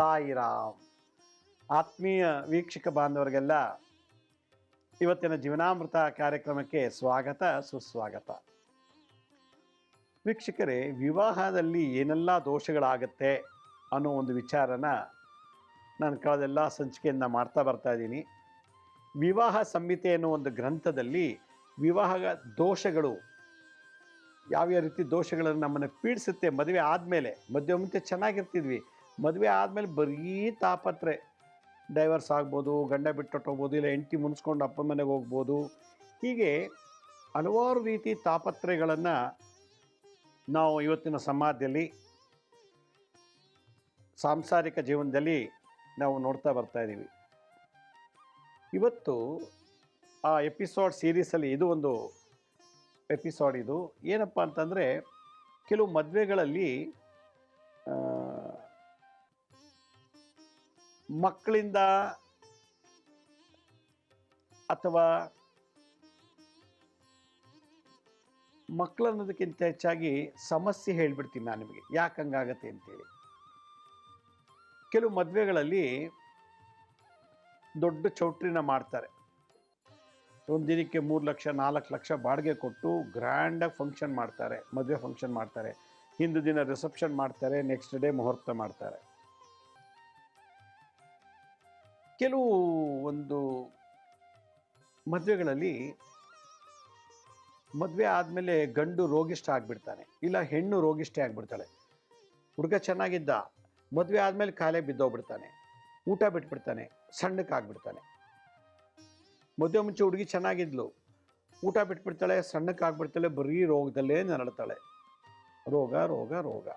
ಸಾಯಿರಾಮ್. ಆತ್ಮೀಯ ವೀಕ್ಷಕ ಬಾಂಧವರಿಗೆಲ್ಲ ಇವತ್ತಿನ ಜೀವನಾಮೃತ ಕಾರ್ಯಕ್ರಮಕ್ಕೆ ಸ್ವಾಗತ, ಸುಸ್ವಾಗತ. ವೀಕ್ಷಕರೇ, ವಿವಾಹದಲ್ಲಿ ಏನೆಲ್ಲ ದೋಷಗಳಾಗತ್ತೆ ಅನ್ನೋ ಒಂದು ವಿಚಾರನ ನಾನು ಕಳೆದೆಲ್ಲ ಸಂಚಿಕೆಯಿಂದ ಮಾಡ್ತಾ ಬರ್ತಾ ಇದ್ದೀನಿ. ವಿವಾಹ ಸಂಹಿತೆ ಅನ್ನೋ ಒಂದು ಗ್ರಂಥದಲ್ಲಿ ವಿವಾಹ ದೋಷಗಳು, ಯಾವ್ಯಾವ ರೀತಿ ದೋಷಗಳನ್ನು ನಮ್ಮನ್ನು ಪೀಡಿಸುತ್ತೆ ಮದುವೆ ಆದಮೇಲೆ, ಮದುವೆ ಮುಂಚೆ ಚೆನ್ನಾಗಿರ್ತಿದ್ವಿ. ಮದುವೆ ಆದಮೇಲೆ ಬರೀ ತಾಪತ್ರೆ ಡೈವರ್ಸ್ ಆಗ್ಬೋದು, ಗಂಡ ಬಿಟ್ಟು ಹೋಗ್ಬೋದು ಇಲ್ಲ ಹೆಂಡತಿ ಮುನ್ಸ್ಕೊಂಡು ಅಪ್ಪ ಮನೆಗೆ ಹೋಗ್ಬೋದು. ಹೀಗೆ ಹಲವಾರು ರೀತಿ ತಾಪತ್ರೆಗಳನ್ನು ನಾವು ಇವತ್ತಿನ ಸಮಾಜದಲ್ಲಿ, ಸಾಂಸಾರಿಕ ಜೀವನದಲ್ಲಿ ನಾವು ನೋಡ್ತಾ ಬರ್ತಾ ಇದ್ದೀವಿ. ಇವತ್ತು ಆ ಎಪಿಸೋಡ್ ಸೀರೀಸಲ್ಲಿ ಇದು ಒಂದು ಎಪಿಸೋಡ್ ಇದು. ಏನಪ್ಪ ಅಂತಂದರೆ, ಕೆಲವು ಮದುವೆಗಳಲ್ಲಿ ಮಕ್ಕಳಿಂದ ಅಥವಾ ಮಕ್ಕಳನ್ನೋದಕ್ಕಿಂತ ಹೆಚ್ಚಾಗಿ ಸಮಸ್ಯೆ ಹೇಳ್ಬಿಡ್ತೀನಿ ನಾನು ನಿಮಗೆ. ಯಾಕೆ ಹಂಗಾಗತ್ತೆ ಅಂತೇಳಿ. ಕೆಲವು ಮದುವೆಗಳಲ್ಲಿ ದೊಡ್ಡ ಚೌಟ್ರಿನ ಮಾಡ್ತಾರೆ. ಒಂದು ದಿನಕ್ಕೆ ಮೂರು ಲಕ್ಷ, ನಾಲ್ಕು ಲಕ್ಷ ಬಾಡಿಗೆ ಕೊಟ್ಟು ಗ್ರ್ಯಾಂಡಾಗಿ ಫಂಕ್ಷನ್ ಮಾಡ್ತಾರೆ, ಮದುವೆ ಫಂಕ್ಷನ್ ಮಾಡ್ತಾರೆ. ಹಿಂದಿನ ದಿನ ರಿಸೆಪ್ಷನ್ ಮಾಡ್ತಾರೆ ನೆಕ್ಸ್ಟ್ ಡೇ ಮುಹೂರ್ತ ಮಾಡ್ತಾರೆ. ಕೆಲವು ಒಂದು ಮದುವೆಗಳಲ್ಲಿ ಮದುವೆ ಆದಮೇಲೆ ಗಂಡು ರೋಗಿಷ್ಟ ಆಗಿಬಿಡ್ತಾನೆ, ಇಲ್ಲ ಹೆಣ್ಣು ರೋಗಿಷ್ಟ ಆಗಿಬಿಡ್ತಾಳೆ. ಹುಡುಗ ಚೆನ್ನಾಗಿದ್ದ, ಮದುವೆ ಆದಮೇಲೆ ಕಾಲೇ ಬಿದ್ದೋಗ್ಬಿಡ್ತಾನೆ, ಊಟ ಬಿಟ್ಬಿಡ್ತಾನೆ ಸಣ್ಣಕ್ಕಾಗ್ಬಿಡ್ತಾನೆ ಮದುವೆ ಮುಂಚೆ ಹುಡುಗಿ ಚೆನ್ನಾಗಿದ್ಲು, ಊಟ ಬಿಟ್ಬಿಡ್ತಾಳೆ ಸಣ್ಣಕ್ಕಾಗ್ಬಿಡ್ತಾಳೆ ಬರೀ ರೋಗದಲ್ಲೇ ನರಳ್ತಾಳೆ. ರೋಗ ರೋಗ ರೋಗ.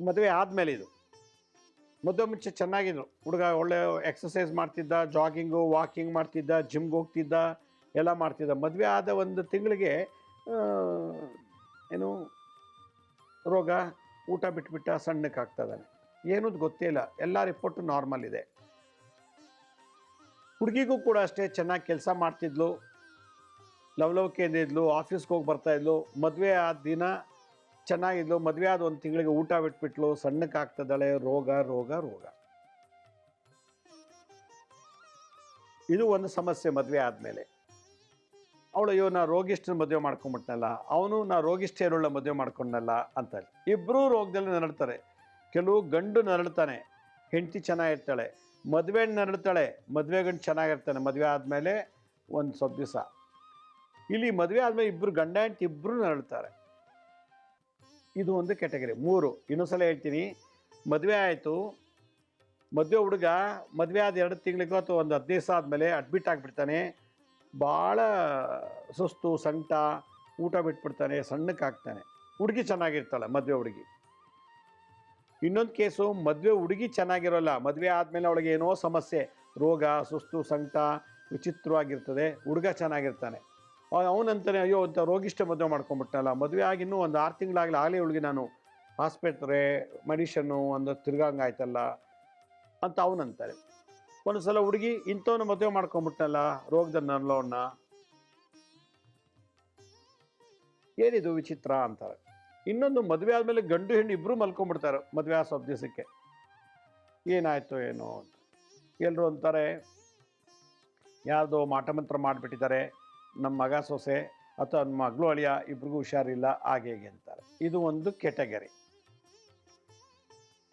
ಮದುವೆ ಆದಮೇಲೆ ಇದು. ಮದುವೆ ಮುಂಚೆ ಚೆನ್ನಾಗಿದ್ರು. ಹುಡುಗ ಒಳ್ಳೆ ಎಕ್ಸಸೈಸ್ ಮಾಡ್ತಿದ್ದ ಜಾಗಿಂಗು ವಾಕಿಂಗ್ ಮಾಡ್ತಿದ್ದ ಜಿಮ್ಗೆ ಹೋಗ್ತಿದ್ದ, ಎಲ್ಲ ಮಾಡ್ತಿದ್ದ. ಮದುವೆ ಆದ ಒಂದು ತಿಂಗಳಿಗೆ ಏನು, ರೋಗ ಊಟ ಬಿಟ್ಬಿಟ್ಟ ಸಣ್ಣಕ್ಕೆ ಆಗ್ತದಾನೆ ಏನೂ ಗೊತ್ತೇ ಇಲ್ಲ. ಎಲ್ಲ ರಿಪೋರ್ಟು ನಾರ್ಮಲ್ ಇದೆ. ಹುಡುಗಿಗೂ ಕೂಡ ಅಷ್ಟೇ ಚೆನ್ನಾಗಿ ಕೆಲಸ ಮಾಡ್ತಿದ್ಲು. ಲವಲವಿಕೆಯಿಂದ ಇದ್ಲು ಆಫೀಸ್ಗೆ ಹೋಗಿ ಬರ್ತಾಯಿದ್ಲು ಮದುವೆ ಆದ ದಿನ ಚೆನ್ನಾಗಿದ್ಲು, ಮದುವೆ ಆದ ಒಂದು ತಿಂಗಳಿಗೆ ಊಟ ಬಿಟ್ಬಿಟ್ಲು ಸಣ್ಣಕ್ಕೆ ಆಗ್ತದಾಳೆ ರೋಗ ರೋಗ ರೋಗ. ಇದು ಒಂದು ಸಮಸ್ಯೆ ಮದುವೆ ಆದಮೇಲೆ. ಅವಳು, ಅಯ್ಯೋ, ನಾ ರೋಗಿಷ್ಠನ ಮದುವೆ ಮಾಡ್ಕೊಂಬಿಟ್ನಲ್ಲ, ಅವನು ನಾ ರೋಗಿಷ್ಠೇರುಳ್ಳ ಮದುವೆ ಮಾಡ್ಕೊಂಡಲ್ಲ ಅಂತ ಇಬ್ಬರೂ ರೋಗದಲ್ಲಿ ನರಳ್ತಾರೆ. ಕೆಲವು ಗಂಡು ನರಳ್ತಾನೆ, ಹೆಂಡತಿ ಚೆನ್ನಾಗಿರ್ತಾಳೆ, ಮದುವೆ ನರಳ್ತಾಳೆ, ಮದುವೆ ಗಂಡು ಚೆನ್ನಾಗಿರ್ತಾನೆ, ಮದುವೆ ಆದಮೇಲೆ ಒಂದು ಸ್ವಲ್ಪ ದಿವಸ. ಇಲ್ಲಿ ಮದುವೆ ಆದಮೇಲೆ ಇಬ್ಬರು ಗಂಡ ಹೆಂಡತಿ ಇಬ್ಬರು ನರಳ್ತಾರೆ. ಇದು ಒಂದು ಕ್ಯಾಟಗರಿ. ಮೂರು. ಇನ್ನೊಂದ್ಸಲ ಹೇಳ್ತೀನಿ. ಮದುವೆ ಆಯಿತು. ಮದುವೆ ಹುಡುಗ ಮದುವೆ ಆದ ಎರಡು ತಿಂಗಳಿಗೋ ಅಥವಾ ಒಂದು ಹದಿನೈದು ದಿವಸ ಆದಮೇಲೆ ಅಡ್ಮಿಟ್ ಆಗಿಬಿಡ್ತಾನೆ. ಭಾಳ ಸುಸ್ತು, ಸಂಕಟ, ಊಟ ಬಿಟ್ಬಿಡ್ತಾನೆ ಸಣ್ಣಕ್ಕೆ ಹಾಕ್ತಾನೆ ಹುಡುಗಿ ಚೆನ್ನಾಗಿರ್ತಾಳೆ, ಮದುವೆ ಹುಡುಗಿ. ಇನ್ನೊಂದು ಕೇಸು, ಮದುವೆ ಹುಡುಗಿ ಚೆನ್ನಾಗಿರೋಲ್ಲ. ಮದುವೆ ಆದಮೇಲೆ ಅವಳಿಗೆ ಏನೋ ಸಮಸ್ಯೆ. ರೋಗ, ಸುಸ್ತು, ಸಂಕಟ, ವಿಚಿತ್ರವಾಗಿರ್ತದೆ. ಹುಡುಗ ಚೆನ್ನಾಗಿರ್ತಾನೆ. ಅವನಂತಾನೆ ಅಯ್ಯೋ, ಅಂತ ರೋಗಿಷ್ಟೇ ಮದುವೆ ಮಾಡ್ಕೊಂಡ್ಬಿಟ್ಟನಲ್ಲ ಮದುವೆ ಆಗಿ ಇನ್ನೂ ಒಂದು ಆರು ತಿಂಗಳಾಗಲಿ, ಆಗಲೇ ಅವಳಿಗೆ ನಾನು ಆಸ್ಪತ್ರೆ, ಮೆಡಿಷನ್ನು ಒಂದು ತಿರ್ಗಂಗೆ ಆಯ್ತಲ್ಲ ಅಂತ ಅವನಂತಾರೆ. ಒಂದು ಸಲ ಹುಡುಗಿ ಇಂಥವನ್ನ ಮದುವೆ ಮಾಡ್ಕೊಂಬಿಟ್ಟನಲ್ಲ ರೋಗದ ನರ್ಲೋಣ ಏನಿದು ವಿಚಿತ್ರ? ಅಂತಾರೆ. ಇನ್ನೊಂದು ಮದುವೆ ಆದಮೇಲೆ ಗಂಡು ಹೆಣ್ಣು ಇಬ್ಬರು ಮಲ್ಕೊಂಡ್ಬಿಡ್ತಾರೆ ಮದುವೆ ಆ ಸ್ವಲ್ಪ ದಿವಸಕ್ಕೆ. ಏನಾಯ್ತು ಏನೋ? ಅಂತ. ಎಲ್ಲರೂ ಅಂತಾರೆ, ಯಾರ್ದೋ ಮಾಟಮಂತ್ರ ಮಾಡಿಬಿಟ್ಟಿದ್ದಾರೆ. ನಮ್ಮ ಮಗ ಸೊಸೆ ಅಥವಾ ನನ್ನ ಮಗಳು ಅಳಿಯ ಇಬ್ರಿಗೂ ಹುಷಾರಿಲ್ಲ, ಹಾಗೆ ಹೇಗೆ ಅಂತಾರೆ. ಇದು ಒಂದು ಕೆಟಗರಿ.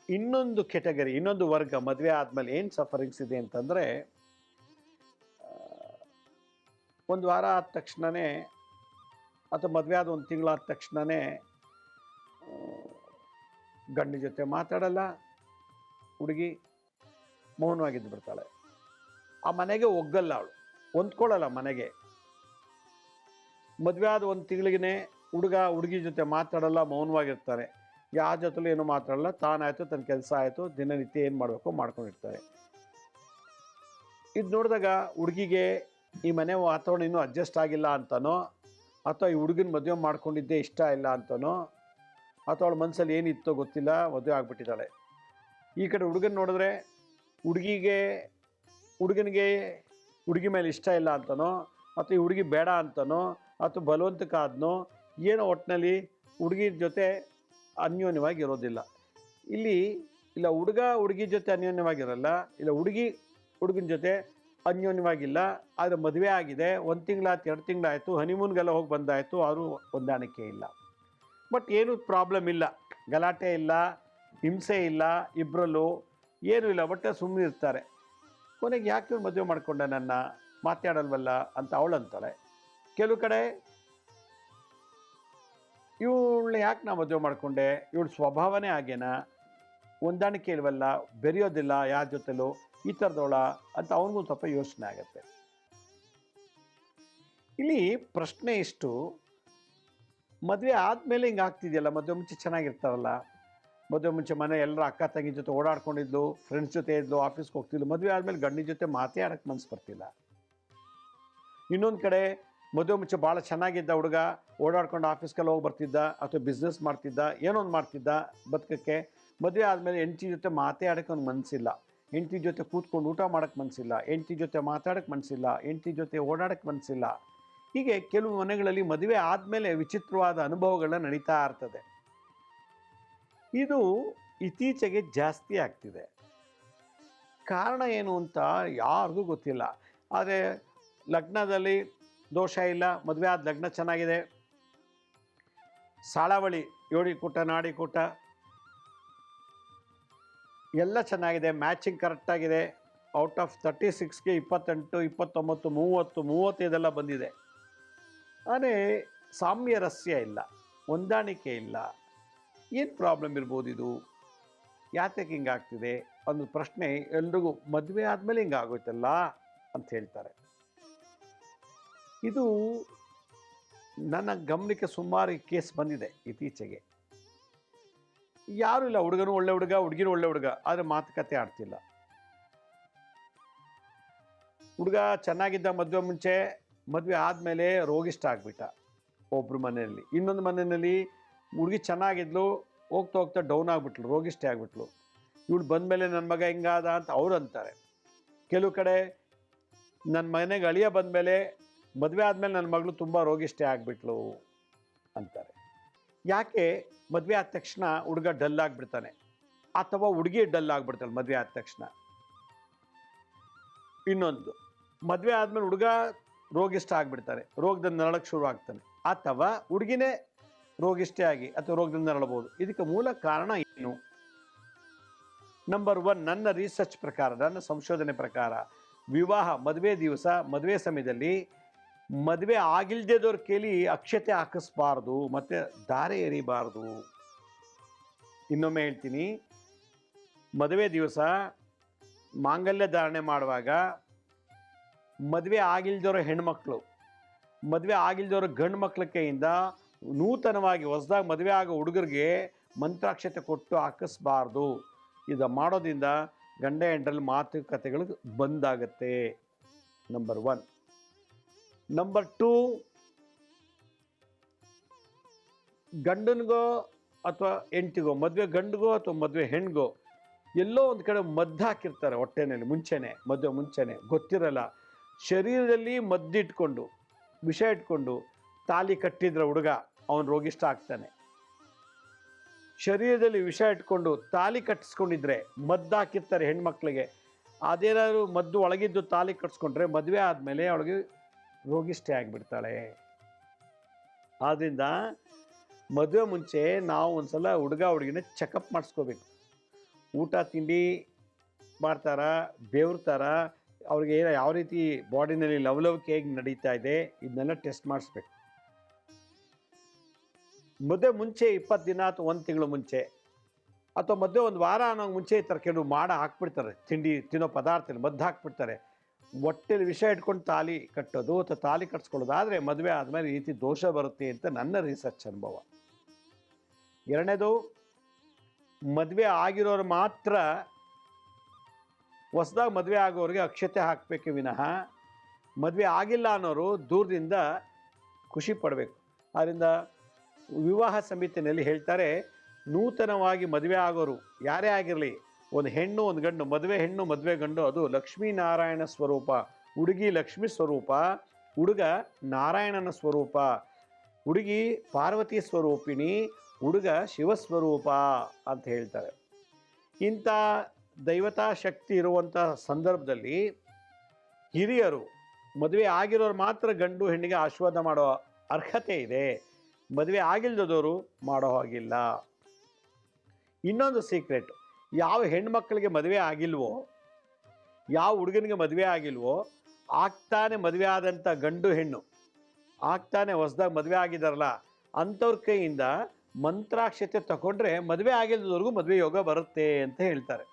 ಇನ್ನೊಂದು ಕೆಟಗರಿ, ಇನ್ನೊಂದು ವರ್ಗ ಮದುವೆ ಆದಮೇಲೆ ಏನು ಸಫರಿಂಗ್ಸ್ ಇದೆ ಅಂತಂದರೆ ಒಂದು ವಾರ ಆದ ತಕ್ಷಣವೇ ಅಥವಾ ಮದುವೆ ಆದ ಒಂದು ತಿಂಗಳಾದ ತಕ್ಷಣವೇ ಗಂಡ ಜೊತೆ ಮಾತಾಡಲ್ಲ, ಹುಡುಗಿ ಮೌನವಾಗಿದ್ದು ಬಿಡ್ತಾಳೆ. ಆ ಮನೆಗೆ ಒಗ್ಗಲ್ಲ ಅವಳು, ಹೊಂದ್ಕೊಳ್ಳಲ್ಲ ಮನೆಗೆ. ಮದುವೆ ಆದ ಒಂದು ತಿಂಗಳಿಗೆ ಹುಡುಗ, ಹುಡುಗಿ ಜೊತೆ ಮಾತಾಡಲ್ಲ, ಮೌನವಾಗಿರ್ತಾರೆ. ಯಾರ ಜೊತೆಲೂ ಏನೂ ಮಾತಾಡಲ್ಲ. ತಾನಾಯಿತು, ತನ್ನ ಕೆಲಸ ಆಯಿತು. ದಿನನಿತ್ಯ ಏನು ಮಾಡಬೇಕು ಮಾಡ್ಕೊಂಡಿರ್ತಾರೆ. ಇದು ನೋಡಿದಾಗ ಹುಡುಗಿಗೆ ಈ ಮನೆ ವಾತಾವರಣ ಇನ್ನೂ ಅಡ್ಜಸ್ಟ್ ಆಗಿಲ್ಲ ಅಂತನೋ, ಅಥವಾ ಈ ಹುಡುಗನ ಮದುವೆ ಮಾಡ್ಕೊಂಡಿದ್ದೇ ಇಷ್ಟ ಇಲ್ಲ ಅಂತನೋ, ಅಥವಾ ಅವಳ ಮನಸ್ಸಲ್ಲಿ ಏನಿತ್ತೋ ಗೊತ್ತಿಲ್ಲ, ಮದುವೆ ಆಗಿಬಿಟ್ಟಿದ್ದಾಳೆ. ಈ ಕಡೆ ಹುಡುಗನ ನೋಡಿದ್ರೆ ಹುಡುಗಿಗೆ, ಹುಡುಗನಿಗೆ ಹುಡುಗಿ ಮೇಲೆ ಇಷ್ಟ ಇಲ್ಲ ಅಂತನೋ, ಅಥವಾ ಈ ಹುಡುಗಿ ಬೇಡ ಅಂತನೋ ಅಥವಾ ಆದನೋ ಏನೋ ಒಟ್ಟಿನಲ್ಲಿ ಹುಡುಗಿರ ಜೊತೆ ಅನ್ಯೋನ್ಯವಾಗಿ ಇರೋದಿಲ್ಲ ಇಲ್ಲಿ, ಇಲ್ಲ ಹುಡುಗ ಹುಡುಗಿ ಜೊತೆ ಅನ್ಯೋನ್ಯವಾಗಿರಲ್ಲ, ಇಲ್ಲ ಹುಡುಗಿ ಹುಡುಗನ ಜೊತೆ ಅನ್ಯೋನ್ಯವಾಗಿಲ್ಲ, ಆದರೆ ಮದುವೆ ಆಗಿದೆ, ಒಂದು ತಿಂಗಳಾಯ್ತು ಎರಡು ತಿಂಗಳಾಯಿತು, ಹನಿಮೂನ್ಗೆಲ್ಲ ಹೋಗಿ ಬಂದಾಯಿತು ಅವರು ಹೊಂದಾಣಿಕೆ ಇಲ್ಲ. ಬಟ್ ಏನೂ ಪ್ರಾಬ್ಲಮ್ ಇಲ್ಲ, ಗಲಾಟೆ ಇಲ್ಲ, ಹಿಂಸೆ ಇಲ್ಲ ಇಬ್ಬರಲ್ಲೂ ಏನೂ ಇಲ್ಲ, ಬಟ್ ಸುಮ್ಮನೆ ಇರ್ತಾರೆ ಕೊನೆಗೆ ಯಾಕೆ ಮದುವೆ ಮಾಡಿಕೊಂಡೆ ನನ್ನ, ಮಾತಾಡಲ್ವಲ್ಲ ಅಂತ ಅವಳು ಅಂತಾಳೆ ಕೆಲವು ಕಡೆ ಇವಳನ್ನ ಯಾಕೆ ನಾ ಮದುವೆ ಮಾಡಿಕೊಂಡೆ? ಇವಳ ಸ್ವಭಾವನೇ ಆಗೇನಾ ಹೊಂದಾಣಿಕೆ ಇಲ್ವಲ್ಲ? ಬೆರೆಯೋದಿಲ್ಲ ಯಾರ ಜೊತೆಲೂ? ಈ ಥರದವಳ ಅಂತ ಅವನಿಗೂ ಸ್ವಲ್ಪ ಯೋಚನೆ ಆಗುತ್ತೆ. ಇಲ್ಲಿ ಪ್ರಶ್ನೆ ಇಷ್ಟು, ಮದುವೆ ಆದಮೇಲೆ ಹಿಂಗೆ ಆಗ್ತಿದೆಯಲ್ಲ? ಮದುವೆ ಮುಂಚೆ ಚೆನ್ನಾಗಿರ್ತಾರಲ್ಲ? ಮದುವೆ ಮುಂಚೆ ಮನೆ ಎಲ್ಲರ ಅಕ್ಕ ತಂಗಿ ಜೊತೆ ಓಡಾಡ್ಕೊಂಡಿದ್ಲು ಫ್ರೆಂಡ್ಸ್ ಜೊತೆ ಇದ್ಲು ಆಫೀಸ್ಗೆ ಹೋಗ್ತಿದ್ಲು, ಮದುವೆ ಆದಮೇಲೆ ಗಂಡಿನ ಜೊತೆ ಮಾತೇ ಆಡೋಕ್ಕೆ ಮನಸ್ಸು ಬರ್ತಿಲ್ಲ. ಇನ್ನೊಂದು ಕಡೆ ಮದುವೆ ಮುಂಚೆ ಭಾಳ ಚೆನ್ನಾಗಿದ್ದ ಹುಡುಗ, ಓಡಾಡ್ಕೊಂಡು ಆಫೀಸ್ಗೆಲ್ಲ ಹೋಗಿ ಬರ್ತಿದ್ದ, ಅಥವಾ ಬಿಸ್ನೆಸ್ ಮಾಡ್ತಿದ್ದ ಏನೋ ಒಂದು ಮಾಡ್ತಿದ್ದ ಬದುಕಕ್ಕೆ, ಮದುವೆ ಆದಮೇಲೆ ಹೆಂಡತಿ ಜೊತೆ ಮಾತೇ ಆಡೋಕ್ಕೆ ಅವ್ನಿಗೆ ಮನಸ್ಸಿಲ್ಲ ಹೆಂಡತಿ ಜೊತೆ ಕೂತ್ಕೊಂಡು ಊಟ ಮಾಡೋಕ್ಕೆ ಮನಸ್ಸಿಲ್ಲ ಹೆಂಡತಿ ಜೊತೆ ಮಾತಾಡೋಕ್ಕೆ ಮನಸ್ಸಿಲ್ಲ ಹೆಂಡತಿ ಜೊತೆ ಓಡಾಡೋಕ್ಕೆ ಮನಸ್ಸಿಲ್ಲ ಹೀಗೆ ಕೆಲವು ಮನೆಗಳಲ್ಲಿ ಮದುವೆ ಆದಮೇಲೆ ವಿಚಿತ್ರವಾದ ಅನುಭವಗಳನ್ನ ನಡೀತಾ ಇರ್ತದೆ. ಇದು ಇತ್ತೀಚೆಗೆ ಜಾಸ್ತಿ ಆಗ್ತಿದೆ. ಕಾರಣ ಏನು ಅಂತ ಯಾರಿಗೂ ಗೊತ್ತಿಲ್ಲ. ಆದರೆ ಲಗ್ನದಲ್ಲಿ ದೋಷ ಇಲ್ಲ, ಮದುವೆ ಆದ ಲಗ್ನ ಚೆನ್ನಾಗಿದೆ. ಸಾಳಾವಳಿ ಯೋಡಿ ಕೂಟ ನಾಡಿ ಕೂಟ ಎಲ್ಲ ಚೆನ್ನಾಗಿದೆ ಮ್ಯಾಚಿಂಗ್ ಕರೆಕ್ಟಾಗಿದೆ ಔಟ್ ಆಫ್ ತರ್ಟಿ ಸಿಕ್ಸ್ಗೆ ಇಪ್ಪತ್ತೆಂಟು, ಇಪ್ಪತ್ತೊಂಬತ್ತು, ಮೂವತ್ತು ಮೂವತ್ತೈದೆಲ್ಲ ಬಂದಿದೆ. ಆದರೆ ಸಾಮ್ಯರಸ್ಯ ಇಲ್ಲ, ಹೊಂದಾಣಿಕೆ ಇಲ್ಲ. ಏನು ಪ್ರಾಬ್ಲಮ್ ಇರ್ಬೋದು ಇದು? ಯಾತಕ್ಕೆ ಹಿಂಗಾಗ್ತಿದೆ? ಒಂದು ಪ್ರಶ್ನೆ ಎಲ್ರಿಗೂ, ಮದುವೆ ಆದಮೇಲೆ ಹಿಂಗಾಗೋಯ್ತಲ್ಲ ಅಂತ ಹೇಳ್ತಾರೆ. ಇದು ನನ್ನ ಗಮನಕ್ಕೆ ಸುಮಾರು ಕೇಸ್ ಬಂದಿದೆ ಇತ್ತೀಚೆಗೆ. ಯಾರು ಇಲ್ಲ, ಹುಡುಗನು ಒಳ್ಳೆ ಹುಡುಗ, ಹುಡುಗಿನೂ ಒಳ್ಳೆ ಹುಡುಗ, ಆದರೆ ಮಾತುಕತೆ ಆಡ್ತಿಲ್ಲ. ಹುಡುಗ ಚೆನ್ನಾಗಿದ್ದ ಮದುವೆ ಮುಂಚೆ, ಮದುವೆ ಆದಮೇಲೆ ರೋಗಿಷ್ಟ ಆಗ್ಬಿಟ್ಟ ಒಬ್ಬರು ಮನೆಯಲ್ಲಿ. ಇನ್ನೊಂದು ಮನೆಯಲ್ಲಿ ಹುಡುಗಿ ಚೆನ್ನಾಗಿದ್ಲು, ಹೋಗ್ತಾ ಹೋಗ್ತಾ ಡೌನ್ ಆಗ್ಬಿಟ್ಲು ರೋಗಿಷ್ಟೇ ಆಗ್ಬಿಟ್ಲು. ಇವಳು ಬಂದಮೇಲೆ ನನ್ನ ಮಗ ಹಿಂಗಾದ ಅಂತ ಅವ್ರು ಅಂತಾರೆ. ಕೆಲವು ಕಡೆ ನನ್ನ ಮನೆಗೆ ಅಳಿಯ ಬಂದಮೇಲೆ ಮದುವೆ ಆದಮೇಲೆ ನನ್ನ ಮಗಳು ತುಂಬ ರೋಗಿಷ್ಠೆ ಆಗಿಬಿಟ್ಲು ಅಂತಾರೆ. ಯಾಕೆ? ಮದುವೆ ಆದ ತಕ್ಷಣ ಹುಡುಗ ಡಲ್ ಆಗಿಬಿಡ್ತಾನೆ. ಅಥವಾ ಹುಡುಗಿ ಡಲ್ ಆಗಿಬಿಡ್ತಾಳೆ ಮದುವೆ ಆದ ತಕ್ಷಣ. ಇನ್ನೊಂದು, ಮದುವೆ ಆದಮೇಲೆ ಹುಡುಗ ರೋಗಿಷ್ಟ ಆಗಿಬಿಡ್ತಾನೆ. ರೋಗದಿಂದ ನರಳಕ್ಕೆ ಶುರು ಆಗ್ತಾನೆ. ಅಥವಾ ಹುಡುಗಿನೇ ರೋಗಿಷ್ಠೆ ಆಗಿ ಅಥವಾ ರೋಗದಿಂದ ನರಳಬಹುದು ಇದಕ್ಕೆ ಮೂಲ ಕಾರಣ ಏನು? ನಂಬರ್ ಒನ್ ನನ್ನ ರಿಸರ್ಚ್ ಪ್ರಕಾರ, ನನ್ನ ಸಂಶೋಧನೆ ಪ್ರಕಾರ, ವಿವಾಹ ಮದುವೆ ದಿವಸ ಮದುವೆ ಸಮಯದಲ್ಲಿ ಮದುವೆ ಆಗಿಲ್ದೇದವ್ರ ಕೇಳಿ ಅಕ್ಷತೆ ಹಾಕಿಸ್ಬಾರ್ದು, ಮತ್ತು ದಾರೆ ಎರಿಬಾರ್ದು. ಇನ್ನೊಮ್ಮೆ ಹೇಳ್ತೀನಿ, ಮದುವೆ ದಿವಸ ಮಾಂಗಲ್ಯ ಧಾರಣೆ ಮಾಡುವಾಗ ಮದುವೆ ಆಗಿಲ್ದವ್ರ ಹೆಣ್ಮಕ್ಳು, ಮದುವೆ ಆಗಿಲ್ದವ್ರ ಗಂಡು ಮಕ್ಳ ಕೈಯಿಂದ ನೂತನವಾಗಿ ಹೊಸದಾಗಿ ಮದುವೆ ಆಗೋ ಹುಡುಗರಿಗೆ ಮಂತ್ರಾಕ್ಷತೆ ಕೊಟ್ಟು ಹಾಕಿಸ್ಬಾರ್ದು. ಇದು ಮಾಡೋದ್ರಿಂದ ಗಂಡ ಹೆಂಡ್ರಲ್ಲಿ ಮಾತುಕತೆಗಳು ಬಂದಾಗತ್ತೆ. ನಂಬರ್ ಒನ್ ನಂಬರ್ ಟೂ ಗಂಡನಿಗೋ ಅಥವಾ ಹೆಂಡ್ತಿಗೋ, ಮದುವೆ ಗಂಡಿಗೋ ಅಥವಾ ಮದುವೆ ಹೆಣ್ಗೋ, ಎಲ್ಲೋ ಒಂದು ಕಡೆ ಮದ್ದು ಹಾಕಿರ್ತಾರೆ ಹೊಟ್ಟೆನಲ್ಲಿ, ಮುಂಚೆನೆ, ಮದುವೆ ಮುಂಚೆನೆ, ಗೊತ್ತಿರಲ್ಲ. ಶರೀರದಲ್ಲಿ ಮದ್ದಿಟ್ಕೊಂಡು ವಿಷ ಇಟ್ಕೊಂಡು ತಾಲಿ ಕಟ್ಟಿದ್ರೆ ಹುಡುಗ ಅವನು ರೋಗಿಷ್ಟ ಆಗ್ತಾನೆ. ಶರೀರದಲ್ಲಿ ವಿಷ ಇಟ್ಕೊಂಡು ತಾಲಿ ಕಟ್ಟಿಸ್ಕೊಂಡಿದ್ರೆ ಮದ್ದು ಹಾಕಿರ್ತಾರೆ ಹೆಣ್ಮಕ್ಳಿಗೆ. ಅದೇನಾದ್ರೂ ಮದ್ದು ಒಳಗಿದ್ದು ತಾಲಿ ಕಟ್ಸ್ಕೊಂಡ್ರೆ ಮದುವೆ ಆದಮೇಲೆ ಅವಳಿಗೆ ರೋಗಿಷ್ಠೆ ಆಗಿಬಿಡ್ತಾಳೆ. ಆದ್ದರಿಂದ ಮದುವೆ ಮುಂಚೆ ನಾವು ಒಂದ್ಸಲ ಹುಡುಗ ಹುಡುಗಿನ ಚೆಕಪ್ ಮಾಡಿಸ್ಕೋಬೇಕು. ಊಟ, ತಿಂಡಿ ಮಾಡ್ತಾರ ಬೇವ್ರತಾರ ಅವ್ರಿಗೆ ಏನೋ ಯಾವ ರೀತಿ ಬಾಡಿನಲ್ಲಿ ಲವಲವಿಕೆ ಹೇಗೆ ನಡೀತಾ ಇದೆ, ಇದನ್ನೆಲ್ಲ ಟೆಸ್ಟ್ ಮಾಡಿಸ್ಬೇಕು. ಮದುವೆ ಮುಂಚೆ ಇಪ್ಪತ್ತು ದಿನ ಅಥವಾ ಒಂದು ತಿಂಗಳು ಮುಂಚೆ ಅಥವಾ ಮದುವೆ ಒಂದು ವಾರ ಅನ್ನೋ ಮುಂಚೆ ಕೆಲವು ಮಾಡ ಹಾಕ್ಬಿಡ್ತಾರೆ. ತಿಂಡಿ, ತಿನ್ನೋ ಪದಾರ್ಥ ಮದ್ದು ಹಾಕ್ಬಿಡ್ತಾರೆ. ಹೊಟ್ಟೆಲಿ ವಿಷ ಇಟ್ಕೊಂಡು ತಾಲಿ ಕಟ್ಟೋದು ಅಥವಾ ತಾಲಿ ಕಟ್ಸ್ಕೊಳ್ಳೋದಾದರೆ ಮದುವೆ ಆದಮೇಲೆ ಈ ರೀತಿ ದೋಷ ಬರುತ್ತೆ ಅಂತ ನನ್ನ ರಿಸರ್ಚ್ ಅನುಭವ. ಎರಡನೇದು, ಮದುವೆ ಆಗಿರೋರು ಮಾತ್ರ ಹೊಸದಾಗಿ ಮದುವೆ ಆಗೋರಿಗೆ ಅಕ್ಷತೆ ಹಾಕಬೇಕು ವಿನಃ ಮದುವೆ ಆಗಿಲ್ಲ ಅನ್ನೋರು ದೂರದಿಂದ ಖುಷಿ ಪಡಬೇಕು. ಆದ್ದರಿಂದ ವಿವಾಹ ಸಮಿತಿನಲ್ಲಿ ಹೇಳ್ತಾರೆ, ನೂತನವಾಗಿ ಮದುವೆ ಆಗೋರು ಯಾರೇ ಆಗಿರಲಿ ಒಂದು ಹೆಣ್ಣು, ಒಂದು ಗಂಡು, ಮದುವೆ ಹೆಣ್ಣು, ಮದುವೆ ಗಂಡು, ಅದು ಲಕ್ಷ್ಮೀನಾರಾಯಣ ಸ್ವರೂಪ. ಹುಡುಗಿ ಲಕ್ಷ್ಮಿ ಸ್ವರೂಪ, ಹುಡುಗ ನಾರಾಯಣನ ಸ್ವರೂಪ, ಹುಡುಗಿ ಪಾರ್ವತಿ ಸ್ವರೂಪಿಣಿ, ಹುಡುಗ ಶಿವಸ್ವರೂಪ ಅಂತ ಹೇಳ್ತಾರೆ. ಇಂಥ ದೈವತಾ ಶಕ್ತಿ ಇರುವಂಥ ಸಂದರ್ಭದಲ್ಲಿ ಹಿರಿಯರು, ಮದುವೆ ಆಗಿರೋರು ಮಾತ್ರ ಗಂಡು ಹೆಣ್ಣಿಗೆ ಆಶೀರ್ವಾದ ಮಾಡೋ ಅರ್ಹತೆ ಇದೆ. ಮದುವೆ ಆಗಿಲ್ದದವರು ಮಾಡೋ ಹಾಗಿಲ್ಲ. ಇನ್ನೊಂದು ಸೀಕ್ರೆಟ್ ಯಾವ ಹೆಣ್ಮಕ್ಳಿಗೆ ಮದುವೆ ಆಗಿಲ್ವೋ, ಯಾವ ಹುಡುಗನಿಗೆ ಮದುವೆ ಆಗಿಲ್ವೋ, ಆಗ್ತಾನೆ ಮದುವೆ ಆದಂಥ ಗಂಡು ಹೆಣ್ಣು, ಆಗ್ತಾನೆ ಹೊಸ್ದಾಗಿ ಮದುವೆ ಆಗಿದಾರಲ್ಲ, ಅಂಥವ್ರ ಕೈಯಿಂದ ಮಂತ್ರಾಕ್ಷತೆ ತಗೊಂಡ್ರೆ ಮದುವೆ ಆಗಿಲ್ಲದವ್ರಿಗೂ ಮದುವೆ ಯೋಗ ಬರುತ್ತೆ ಅಂತ ಹೇಳ್ತಾರೆ.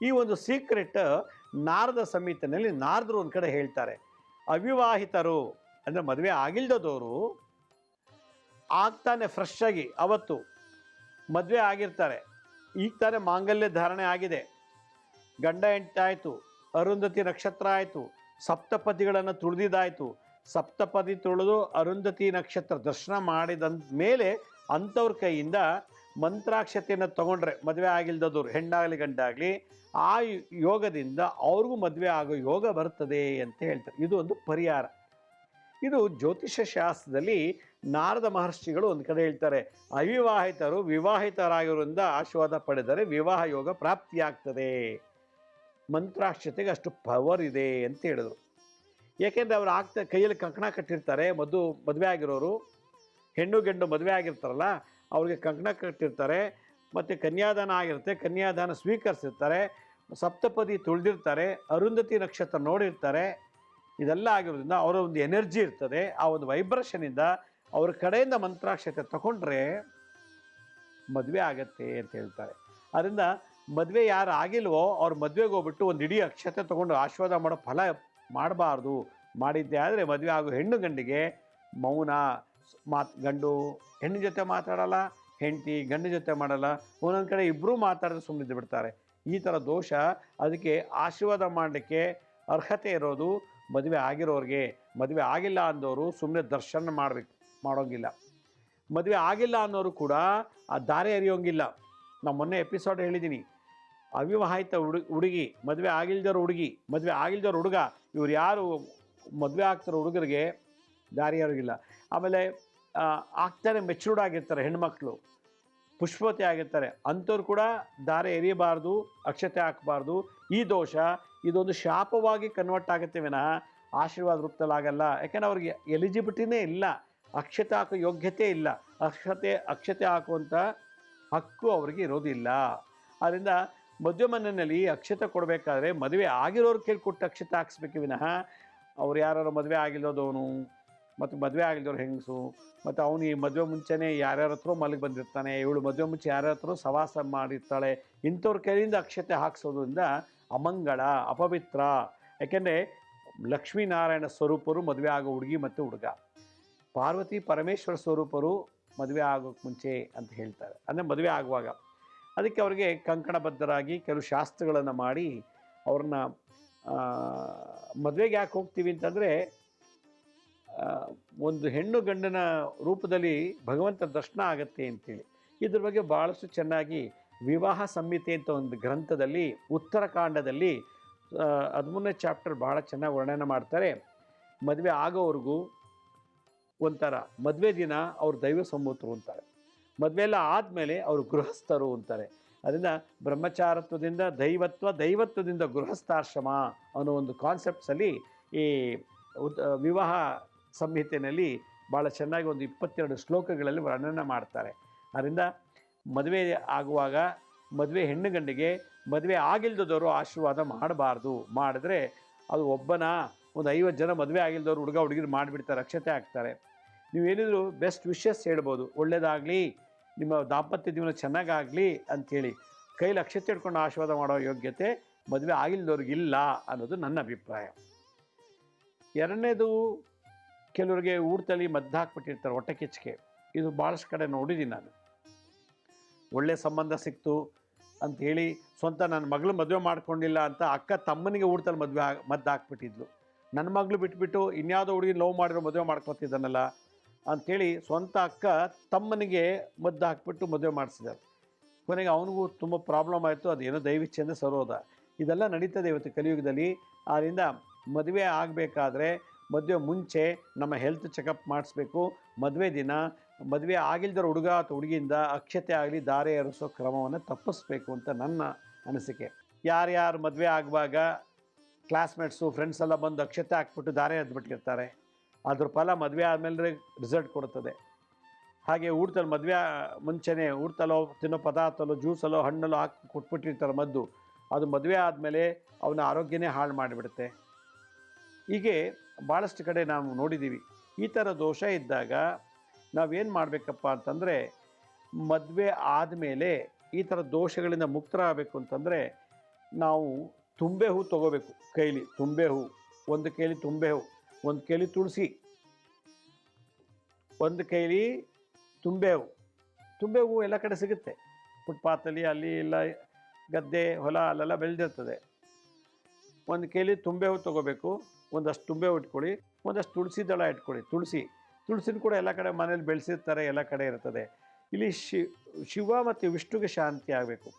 ಈ ಒಂದು ಸೀಕ್ರೆಟ್ ನಾರದ ಸಮಿತಿನಲ್ಲಿ ನಾರದರು ಒಂದು ಕಡೆ ಹೇಳ್ತಾರೆ, ಅವಿವಾಹಿತರು, ಅಂದರೆ ಮದುವೆ ಆಗಿಲ್ದದವರು ಆಗ್ತಾನೆ ಫ್ರೆಶ್ ಆಗಿ ಅವತ್ತು ಮದುವೆ ಆಗಿರ್ತಾರೆ. ಈಗ ತಾನೇ ಮಾಂಗಲ್ಯ ಧಾರಣೆ ಆಗಿದೆ. ಗಂಡ ಹೆಂಡತಿ ಅರುಂಧತಿ ನಕ್ಷತ್ರ ಆಯಿತು, ಸಪ್ತಪದಿಗಳನ್ನು ತುಳಿದಿದ್ದಾಯಿತು. ಸಪ್ತಪದಿ ತುಳಿದು ಅರುಂಧತಿ ನಕ್ಷತ್ರ ದರ್ಶನ ಮಾಡಿದ ಮೇಲೆ ಅಂಥವ್ರ ಕೈಯಿಂದ ಮಂತ್ರಾಕ್ಷತೆಯನ್ನು ತಗೊಂಡ್ರೆ ಮದುವೆ ಆಗಿಲ್ದದವ್ರು, ಹೆಣ್ಣಾಗಲಿ ಗಂಡಾಗಲಿ, ಆ ಯೋಗದಿಂದ ಅವ್ರಿಗೂ ಮದುವೆ ಆಗೋ ಯೋಗ ಬರ್ತದೆ ಅಂತ ಹೇಳ್ತಾರೆ. ಇದು ಒಂದು ಪರಿಹಾರ. ಇದು ಜ್ಯೋತಿಷ್ಯ ಶಾಸ್ತ್ರದಲ್ಲಿ ನಾರದ ಮಹರ್ಷಿಗಳು ಒಂದು ಕಡೆ ಹೇಳ್ತಾರೆ, ಅವಿವಾಹಿತರು ವಿವಾಹಿತರಾಗಿರೋದ್ರಿಂದ ಆಶೀರ್ವಾದ ಪಡೆದರೆ ವಿವಾಹ ಯೋಗ ಪ್ರಾಪ್ತಿಯಾಗ್ತದೆ. ಮಂತ್ರಾಕ್ಷತೆಗೆ ಅಷ್ಟು ಪವರ್ ಇದೆ ಅಂತ ಹೇಳಿದರು. ಏಕೆಂದರೆ ಅವ್ರು ಆಗ್ತಾ ಕೈಯಲ್ಲಿ ಕಂಕಣ ಕಟ್ಟಿರ್ತಾರೆ ಮದು ಮದುವೆ ಆಗಿರೋರು, ಹೆಣ್ಣು ಗಂಡು ಮದುವೆ ಆಗಿರ್ತಾರಲ್ಲ, ಅವ್ರಿಗೆ ಕಂಕಣ ಕಟ್ಟಿರ್ತಾರೆ, ಮತ್ತು ಕನ್ಯಾದಾನ ಆಗಿರುತ್ತೆ, ಕನ್ಯಾದಾನ ಸ್ವೀಕರಿಸಿರ್ತಾರೆ, ಸಪ್ತಪದಿ ತುಳಿದಿರ್ತಾರೆ, ಅರುಂಧತಿ ನಕ್ಷತ್ರ ನೋಡಿರ್ತಾರೆ, ಇದೆಲ್ಲ ಆಗಿರೋದ್ರಿಂದ ಅವರ ಒಂದು ಎನರ್ಜಿ ಇರ್ತದೆ, ಆ ಒಂದು ವೈಬ್ರೇಷನಿಂದ ಅವ್ರ ಕಡೆಯಿಂದ ಮಂತ್ರಾಕ್ಷತೆ ತಗೊಂಡ್ರೆ ಮದುವೆ ಆಗತ್ತೆ ಅಂತ ಹೇಳ್ತಾರೆ. ಅದರಿಂದ ಮದುವೆ ಯಾರು ಆಗಿಲ್ವೋ ಅವ್ರ ಮದುವೆಗೆ ಹೋಗ್ಬಿಟ್ಟು ಒಂದು ಇಡೀ ಅಕ್ಷತೆ ತೊಗೊಂಡು ಆಶೀರ್ವಾದ ಮಾಡೋ ಫಲ ಮಾಡಬಾರ್ದು ಮಾಡಿದ್ದೆ ಆದರೆ ಮದುವೆ ಆಗೋ ಹೆಣ್ಣು ಗಂಡಿಗೆ ಮೌನ, ಮಾತು, ಗಂಡು ಹೆಣ್ಣು ಜೊತೆ ಮಾತಾಡಲ್ಲ, ಹೆಂಡತಿ ಗಂಡು ಜೊತೆ ಮಾಡಲ್ಲ, ಒಂದೊಂದು ಕಡೆ ಇಬ್ಬರೂ ಮಾತಾಡಿದ್ರೆ ಸುಮ್ಮನೆ ಬಿಡ್ತಾರೆ ಈ ಥರ ದೋಷ ಅದಕ್ಕೆ ಆಶೀರ್ವಾದ ಮಾಡಲಿಕ್ಕೆ ಅರ್ಹತೆ ಇರೋದು ಮದುವೆ ಆಗಿರೋರಿಗೆ. ಮದುವೆ ಆಗಿಲ್ಲ ಅಂದವರು ಸುಮ್ಮನೆ ದರ್ಶನ ಮಾಡಬೇಕು. ಮಾಡೋಂಗಿಲ್ಲ. ಮದುವೆ ಆಗಿಲ್ಲ ಅನ್ನೋರು ಕೂಡ ಆ ದಾರಿ ಎರಿಯೋಂಗಿಲ್ಲ ನಾವು ಮೊನ್ನೆ ಎಪಿಸೋಡ್ ಹೇಳಿದ್ದೀನಿ ಅವಿವಾಹಿತ ಹುಡುಗಿ, ಮದುವೆ ಆಗಿಲ್ದವ್ರ ಹುಡುಗಿ, ಮದುವೆ ಆಗಿಲ್ದವ್ರ ಹುಡುಗ, ಇವ್ರು ಯಾರು ಮದುವೆ ಆಗ್ತಾರೋ ಹುಡುಗರಿಗೆ ದಾರಿ ಎರೆಯೋಂಗಿಲ್ಲ ಆಮೇಲೆ ಆಗ್ತಾರೆ ಮೆಚೂರ್ಡ್ ಆಗಿರ್ತಾರೆ ಹೆಣ್ಮಕ್ಳು, ಪುಷ್ಪವತಿ ಆಗಿರ್ತಾರೆ, ಅಂಥವ್ರು ಕೂಡ ದಾರೆ ಎರಿಯಬಾರ್ದು ಅಕ್ಷತೆ ಹಾಕಬಾರ್ದು. ಈ ದೋಷ ಇದೊಂದು ಶಾಪವಾಗಿ ಕನ್ವರ್ಟ್ ಆಗುತ್ತೆ ವಿನಃ ಆಶೀರ್ವಾದ ರೂಪದಲ್ಲಾಗಲ್ಲ ಯಾಕೆಂದ್ರೆ ಅವ್ರಿಗೆ ಎಲಿಜಿಬಿಲಿಟಿನೇ ಇಲ್ಲ. ಅಕ್ಷತೆ ಹಾಕೋ ಯೋಗ್ಯತೆ ಇಲ್ಲ. ಅಕ್ಷತೆ ಅಕ್ಷತೆ ಹಾಕುವಂಥ ಹಕ್ಕು ಅವರಿಗೆ ಇರೋದಿಲ್ಲ. ಆದ್ದರಿಂದ ಮದುವೆ ಮನೆಯಲ್ಲಿ ಅಕ್ಷತೆ ಕೊಡಬೇಕಾದ್ರೆ ಮದುವೆ ಆಗಿರೋರು ಕೇಳಿ ಕೊಟ್ಟು ಅಕ್ಷತೆ ಹಾಕ್ಸ್ಬೇಕು ವಿನಃ ಅವ್ರು ಯಾರು ಮದುವೆ ಆಗಿಲ್ಲದವನು ಮತ್ತು ಮದುವೆ ಆಗಿಲ್ದವ್ರು ಹೆಂಗಸು, ಮತ್ತು ಅವನು ಈ ಮದುವೆ ಮುಂಚೆನೇ ಯಾರ್ಯಾರ ಹತ್ರ ಮಲಗಿ ಬಂದಿರ್ತಾನೆ, ಇವಳು ಮದುವೆ ಮುಂಚೆ ಯಾರ್ಯಾರ ಹತ್ರ ಸವಾಸ ಮಾಡಿರ್ತಾಳೆ, ಇಂಥವ್ರ ಕೈಯಿಂದ ಅಕ್ಷತೆ ಹಾಕ್ಸೋದ್ರಿಂದ ಅಮಂಗಳ, ಅಪವಿತ್ರ. ಯಾಕೆಂದರೆ ಲಕ್ಷ್ಮೀನಾರಾಯಣ ಸ್ವರೂಪರು ಮದುವೆ ಆಗೋ ಹುಡುಗಿ ಮತ್ತು ಹುಡುಗ. ಪಾರ್ವತಿ ಪರಮೇಶ್ವರ ಸ್ವರೂಪರು ಮದುವೆ ಆಗೋಕ್ಕೆ ಮುಂಚೆ ಅಂತ ಹೇಳ್ತಾರೆ. ಅಂದರೆ ಮದುವೆ ಆಗುವಾಗ. ಅದಕ್ಕೆ ಅವರಿಗೆ ಕಂಕಣಬದ್ಧರಾಗಿ ಕೆಲವು ಶಾಸ್ತ್ರಗಳನ್ನು ಮಾಡಿ ಅವ್ರನ್ನ ಮದುವೆಗೆ ಯಾಕೆ ಹೋಗ್ತೀವಿ ಅಂತಂದರೆ ಒಂದು ಹೆಣ್ಣು ಗಂಡನ ರೂಪದಲ್ಲಿ ಭಗವಂತ ದರ್ಶನ ಆಗತ್ತೆ ಅಂತೇಳಿ. ಇದ್ರ ಬಗ್ಗೆ ಭಾಳಷ್ಟು ಚೆನ್ನಾಗಿ ವಿವಾಹ ಸಂಹಿತೆ ಅಂತ ಒಂದು ಗ್ರಂಥದಲ್ಲಿ ಉತ್ತರಕಾಂಡದಲ್ಲಿ ಹದಿಮೂರನೇ ಚಾಪ್ಟರ್ ಭಾಳ ಚೆನ್ನಾಗಿ ವರ್ಣನೆ ಮಾಡ್ತಾರೆ. ಮದುವೆ ಆಗೋವರೆಗೂ ಒಂಥರ ಮದುವೆ ದಿನ ಅವರು ದೈವ ಸಂಭೂತರು ಅಂತಾರೆ. ಮದುವೆ ಎಲ್ಲ ಆದಮೇಲೆ ಅವರು ಗೃಹಸ್ಥರು ಅಂತಾರೆ. ಅದರಿಂದ ಬ್ರಹ್ಮಚಾರತ್ವದಿಂದ ದೈವತ್ವ, ದೈವತ್ವದಿಂದ ಗೃಹಸ್ಥಾಶ್ರಮ ಅನ್ನೋ ಒಂದು ಕಾನ್ಸೆಪ್ಟ್ಸಲ್ಲಿ ಈ ವಿವಾಹ ಸಂಹಿತೆಯಲ್ಲಿ ಭಾಳ ಚೆನ್ನಾಗಿ ಒಂದು ಇಪ್ಪತ್ತೆರಡು ಶ್ಲೋಕಗಳಲ್ಲಿ ವರ್ಣನೆ ಮಾಡ್ತಾರೆ. ಅದರಿಂದ ಮದುವೆ ಆಗುವಾಗ ಮದುವೆ ಹೆಣ್ಣು ಗಂಡಿಗೆ ಮದುವೆ ಆಗಿಲ್ದದವರು ಆಶೀರ್ವಾದ ಮಾಡಬಾರ್ದು. ಮಾಡಿದ್ರೆ ಅದು ಒಬ್ಬನ ಒಂದು ಐವತ್ತು ಜನ ಮದುವೆ ಆಗಿಲ್ದವ್ರು ಹುಡುಗ ಹುಡುಗಿರು ಮಾಡಿಬಿಡ್ತಾರೆ ರಕ್ಷತೆ ಹಾಕ್ತಾರೆ. ನೀವೇನಿದ್ರು ಬೆಸ್ಟ್ ವಿಶಸ್ ಹೇಳ್ಬೋದು. ಒಳ್ಳೆಯದಾಗಲಿ ನಿಮ್ಮ ದಾಂಪತ್ಯ ಜೀವನ ಚೆನ್ನಾಗಾಗಲಿ ಅಂಥೇಳಿ ಕೈಲಿ ಅಕ್ಷತೆ ಹಿಡ್ಕೊಂಡು ಆಶೀರ್ವಾದ ಮಾಡೋ ಯೋಗ್ಯತೆ ಮದುವೆ ಆಗಿಲ್ಲದವ್ರಿಗಿಲ್ಲ ಅನ್ನೋದು ನನ್ನ ಅಭಿಪ್ರಾಯ. ಎರಡನೇದು, ಕೆಲವರಿಗೆ ಊಟದಲ್ಲಿ ಮದ್ದು ಹಾಕ್ಬಿಟ್ಟಿರ್ತಾರೆ ಹೊಟ್ಟೆ ಕಿಚ್ಚಿಗೆ ಇದು ಭಾಳಷ್ಟು ಕಡೆ ನೋಡಿದ್ದೀನಿ ನಾನು. ಒಳ್ಳೆ ಸಂಬಂಧ ಸಿಕ್ತು ಅಂಥೇಳಿ ಸ್ವಂತ ನನ್ನ ಮಗಳು ಮದುವೆ ಮಾಡ್ಕೊಂಡಿಲ್ಲ ಅಂತ ಅಕ್ಕ ತಮ್ಮನಿಗೆ ಊಟದಲ್ಲಿ ಮದುವೆ ಮದ್ದು ಹಾಕ್ಬಿಟ್ಟಿದ್ಲು. ನನ್ನ ಮಗಳು ಬಿಟ್ಬಿಟ್ಟು ಇನ್ಯಾವುದೋ ಹುಡುಗಿ ಲವ್ ಮಾಡಿರೋ ಮದುವೆ ಮಾಡ್ಕೊತಿದ್ದಾನಲ್ಲ ಅಂಥೇಳಿ ಸ್ವಂತ ಅಕ್ಕ ತಮ್ಮನಿಗೆ ಮದ್ದು ಹಾಕಿಬಿಟ್ಟು ಮದುವೆ ಮಾಡಿಸಿದ್ದಾರೆ. ಕೊನೆಗೆ ಅವನಿಗೂ ತುಂಬ ಪ್ರಾಬ್ಲಮ್ ಆಯಿತು, ಅದೇನೋ ದೈವಿಚ್ಛೆಯಿಂದ ಸರೋದ. ಇದೆಲ್ಲ ನಡೀತದೆ ಇವತ್ತು ಕಲಿಯುಗದಲ್ಲಿ. ಆದ್ದರಿಂದ ಮದುವೆ ಆಗಬೇಕಾದ್ರೆ ಮದುವೆ ಮುಂಚೆ ನಮ್ಮ ಹೆಲ್ತ್ ಚೆಕಪ್ ಮಾಡಿಸ್ಬೇಕು. ಮದುವೆ ದಿನ, ಮದುವೆ ಆಗಿಲ್ದರ ಹುಡುಗ ಅಥವಾ ಹುಡುಗಿಯಿಂದ ಅಕ್ಷತೆ ಆಗಲಿ, ದಾರೆ ಏರಿಸೋ ಕ್ರಮವನ್ನು ತಪ್ಪಿಸ್ಬೇಕು ಅಂತ ನನ್ನ ಅನಿಸಿಕೆ. ಯಾರ್ಯಾರು ಮದುವೆ ಆಗುವಾಗ ಕ್ಲಾಸ್ಮೇಟ್ಸು ಫ್ರೆಂಡ್ಸ್ ಎಲ್ಲ ಬಂದು ಅಕ್ಷತೆ ಹಾಕ್ಬಿಟ್ಟು ದಾರೆ ಎದ್ಬಿಟ್ಟಿರ್ತಾರೆ ಅದ್ರ ಫಲ ಮದುವೆ ಆದಮೇಲೆ ರಿಸಲ್ಟ್ ಕೊಡ್ತದೆ ಹಾಗೆ ಊಟದಲ್ಲಿ ಮದುವೆ ಮುಂಚೆನೇ ಊಟದಲ್ಲೋ ತಿನ್ನೋ ಪದಾರ್ಥಲ್ಲೋ ಜ್ಯೂಸಲ್ಲೋ ಹಣ್ಣಲ್ಲೋ ಹಾಕಿ ಕೊಟ್ಬಿಟ್ಟಿರ್ತಾರೆ ಮದ್ದು. ಅದು ಮದುವೆ ಆದಮೇಲೆ ಅವನ ಆರೋಗ್ಯನೇ ಹಾಳು ಮಾಡಿಬಿಡುತ್ತೆ. ಹೀಗೆ ಭಾಳಷ್ಟು ಕಡೆ ನಾವು ನೋಡಿದ್ದೀವಿ. ಈ ಥರ ದೋಷ ಇದ್ದಾಗ ನಾವೇನು ಮಾಡಬೇಕಪ್ಪ ಅಂತಂದರೆ ಮದುವೆ ಆದಮೇಲೆ ಈ ಥರ ದೋಷಗಳಿಂದ ಮುಕ್ತರಾಗಬೇಕು ಅಂತಂದರೆ ನಾವು ತುಂಬೆ ಹೂ ತೊಗೋಬೇಕು ಕೈಲಿ. ತುಂಬೆ ಹೂ. ಒಂದು ಕೈಲಿ ತುಂಬೆ ಹೂ. ಒಂದು ಕೈಲಿ ತುಳಸಿ, ಒಂದು ಕೈಲಿ ತುಂಬೆ ಹೂವು ತುಂಬೆ ಹೂವು ಎಲ್ಲ ಕಡೆ ಸಿಗುತ್ತೆ. ಫುಟ್ಪಾತಲ್ಲಿ ಅಲ್ಲಿ ಇಲ್ಲ, ಗದ್ದೆ, ಹೊಲ ಅಲ್ಲೆಲ್ಲ ಬೆಳೆದಿರ್ತದೆ. ಒಂದು ಕೈಲಿ ತುಂಬೆ ಹೂ ತೊಗೋಬೇಕು. ಒಂದಷ್ಟು ತುಂಬೆ ಹೂ ಇಟ್ಕೊಳ್ಳಿ. ಒಂದಷ್ಟು ತುಳಸಿ ದಳ ಇಟ್ಕೊಳ್ಳಿ. ತುಳಸಿ, ತುಳಸಿನ ಕೂಡ ಎಲ್ಲ ಕಡೆ ಮನೇಲಿ ಬೆಳೆಸಿರ್ತಾರೆ, ಎಲ್ಲ ಕಡೆ ಇರ್ತದೆ. ಇಲ್ಲಿ ಶಿವ ಮತ್ತು ವಿಷ್ಣುಗೆ ಶಾಂತಿ ಆಗಬೇಕು.